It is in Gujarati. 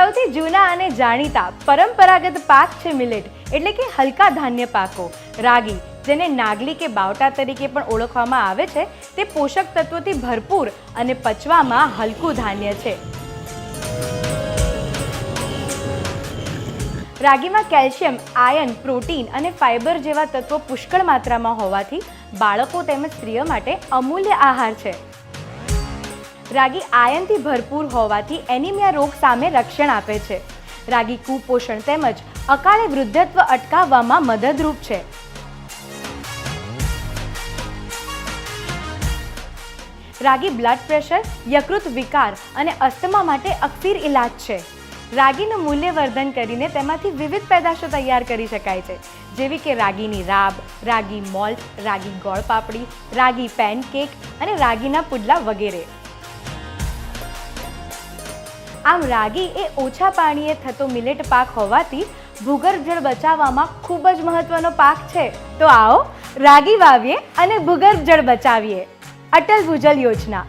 સૌથી જૂના અને જાણીતા પરંપરાગત પાક છે મિલેટ, એટલે કે હલકા ધાન્ય પાકો. રાગી, જેને નાગલી કે બાવટા તરીકે પણ ઓળખવામાં આવે છે, તે પોષક તત્વોથી ભરપૂર અને પચવામાં હલકું ધાન્ય છે. રાગીમાં કેલ્શિયમ, આયન, પ્રોટીન અને ફાઇબર જેવા તત્વો પુષ્કળ માત્રામાં હોવાથી બાળકો તેમજ સ્ત્રીઓ માટે અમૂલ્ય આહાર છે. રાગી આયનથી ભરપૂર હોવાથી એનિમિયા રોગ સામે રક્ષણ આપે છે. રાગી કુપોષણ તેમજ અકાળે વૃદ્ધત્વ અટકાવવામાં મદદરૂપ છે. રાગી બ્લડ પ્રેશર, યકૃત વિકાર અને અસ્થમા માટે અક્સિર ઇલાજ છે. રાગીનું મૂલ્યવર્ધન કરીને તેમાંથી વિવિધ પેદાશો તૈયાર કરી શકાય છે. જેવી કે રાગીની રાબ, રાગી મોલ્ટ, રાગી ગોળ પાપડી રાગી પેનકેક અને રાગીના પુડલા વગેરે. આમ રાગી એ ઓછા પાણીએ થતો મિલેટ પાક હોવાથી ભૂગર્ભ જળ બચાવવામાં ખૂબ જ મહત્વનો પાક છે. તો આવો, રાગી વાવીએ અને ભૂગર્ભ જળ બચાવીએ. અટલ ભૂજલ યોજના.